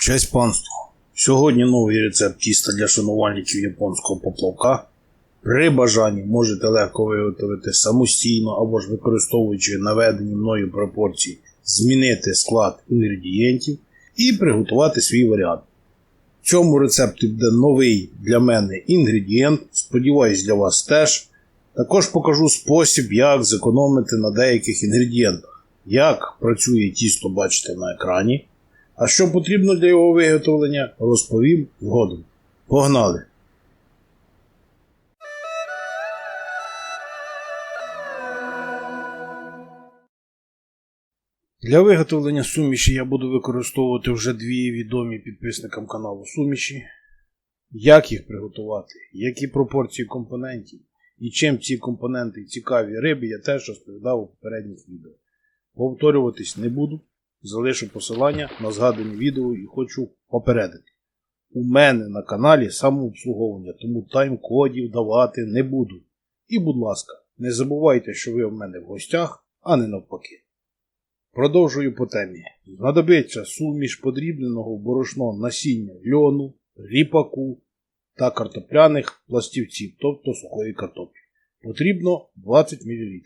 Честь панство. Сьогодні новий рецепт тіста для шанувальників японського поплавка. При бажанні можете легко виготовити самостійно або ж використовуючи наведені мною пропорції, змінити склад інгредієнтів і приготувати свій варіант. В цьому рецепті буде новий для мене інгредієнт, сподіваюсь, для вас теж. Також покажу спосіб, як зекономити на деяких інгредієнтах. Як працює тісто, бачите на екрані. А що потрібно для його виготовлення, розповім згодом. Погнали! Для виготовлення суміші я буду використовувати вже дві відомі підписникам каналу суміші. Як їх приготувати, які пропорції компонентів і чим ці компоненти цікаві рибі, я теж розповідав у попередніх відео. Повторюватись не буду, залишу посилання на згадані відео і хочу попередити. У мене на каналі самообслуговування, тому тайм-кодів давати не буду. І, будь ласка, не забувайте, що ви в мене в гостях, а не навпаки. Продовжую по темі. Знадобиться суміш подрібненого в борошно насіння льону, ріпаку та картопляних пластівців, тобто сухої картоплі. Потрібно 20 мл.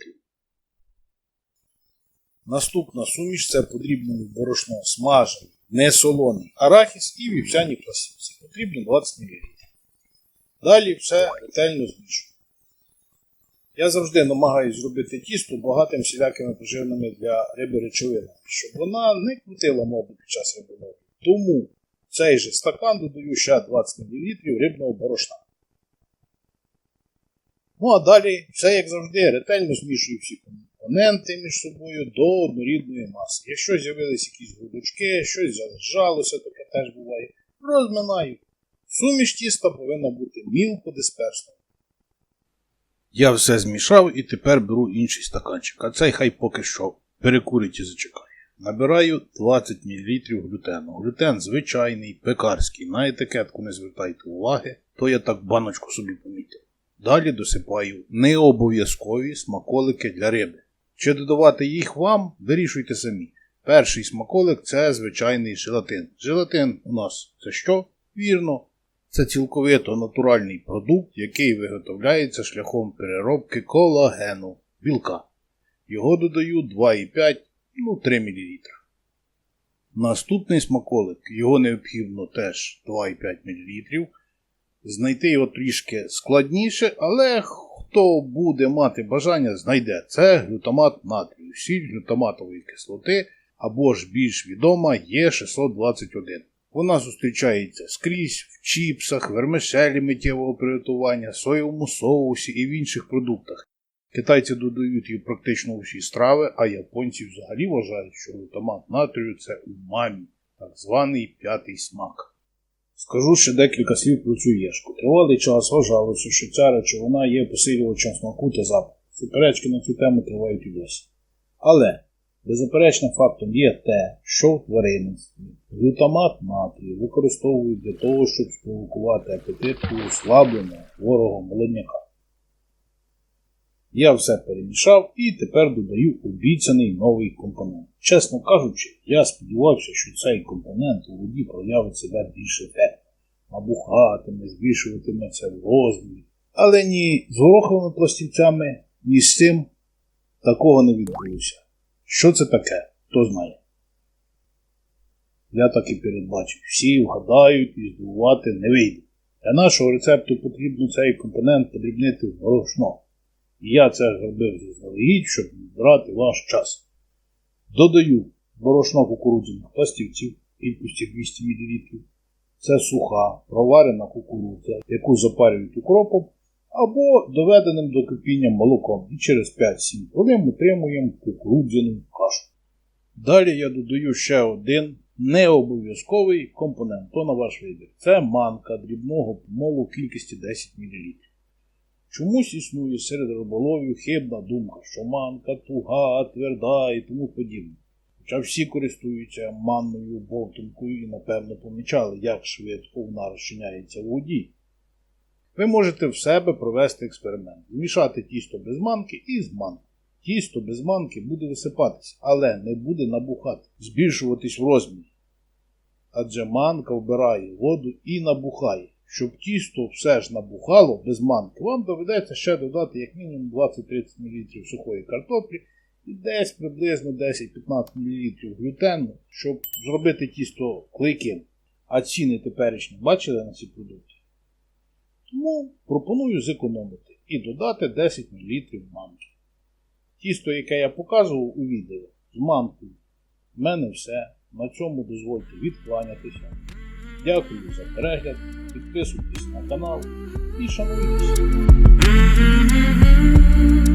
Наступна суміш це подрібнене борошно смажений, не солоний арахіс і вівсяні пластівці. Потрібно 20 мл. Далі все ретельно змішую. Я завжди намагаюся зробити тісто багатим всілякими поживними для риби речовинами, щоб вона не крутила моду під час риболовлі. Тому в цей же стакан додаю ще 20 мл рибного борошна. Ну а далі все як завжди ретельно змішую всі компоненти між собою до однорідної маси. Якщо з'явились якісь грудочки, щось залежалося, таке теж буває, розминаю. Суміш тіста повинна бути мілко дисперсною. Я все змішав і тепер беру інший стаканчик, а цей хай поки що перекурить і зачекає. Набираю 20 мл глютену. Глютен звичайний, пекарський. На етикетку не звертайте уваги, то я так баночку собі помітив. Далі досипаю необов'язкові смаколики для риби. Чи додавати їх вам, вирішуйте самі. Перший смаколик це звичайний желатин. Желатин у нас це що? Вірно, це цілковито натуральний продукт, який виготовляється шляхом переробки колагену білка. Його додаю 2,5 ну 3 мл. Наступний смаколик, його необхідно теж 2,5 мл. Знайти його трішки складніше, але хто буде мати бажання, знайде це глютамат натрію, сіль глютаматової кислоти або ж більш відома Є621. Вона зустрічається скрізь в чіпсах, вермишелі миттєвого приготування, соєвому соусі і в інших продуктах. Китайці додають її практично у всі страви, а японці взагалі вважають, що глутамат натрію це умамі, так званий п'ятий смак. Скажу ще декілька слів про цю єшку. Тривалий час вважалося, що ця речовина є посилювачем смаку та запаху. Суперечки на цю тему тривають і досі. Але беззаперечним фактом є те, що в тваринництві глютамат натрію використовують для того, щоб спровокувати апетит у ослабленого хворого молодняка. Я все перемішав і тепер додаю обіцяний новий компонент. Чесно кажучи, я сподівався, що цей компонент у воді проявить себе більш ефектно, набухатиме, збільшуватиметься в розмірі. Але ні з гороховими пластівцями, ні з цим такого не відбулося. Що це таке, хто знає. Я так і передбачив. Всі вгадають і здивувати не вийде. Для нашого рецепту потрібно цей компонент подрібнити в борошно. І я це зробив заздалегідь, щоб не брати ваш час. Додаю борошно кукурудзяних пластівців кількості 200 мл. Це суха, проварена кукурудза, яку запарюють укропом, або доведеним до кипіння молоком. І через 5-7 хвилин отримуємо кукурудзяну кашу. Далі я додаю ще один необов'язковий компонент, то на ваш вибір. Це манка дрібного помолу в кількості 10 мл. Чомусь існує серед риболовів хибна думка, що манка туга, тверда і тому подібне. Хоча всі користуються манною бовтункою і, напевно, помічали, як швидко вона розчиняється в воді. Ви можете в себе провести експеримент, змішати тісто без манки і з манки. Тісто без манки буде висипатись, але не буде набухати, збільшуватись в розмірі. адже манка вбирає воду і набухає. Щоб тісто все ж набухало без манки, вам доведеться ще додати як мінімум 20-30 мл сухої картоплі десь приблизно 10-15 мл глютену, щоб зробити тісто клейким. А ціни теперішні бачили на ці продукти? Тому пропоную зекономити і додати 10 мл манки. Тісто, яке я показував у відео з манкою, в мене все. На цьому дозвольте відкланятися. Дякую за перегляд, підписуйтесь на канал і шануйтесь. Mm-hmm.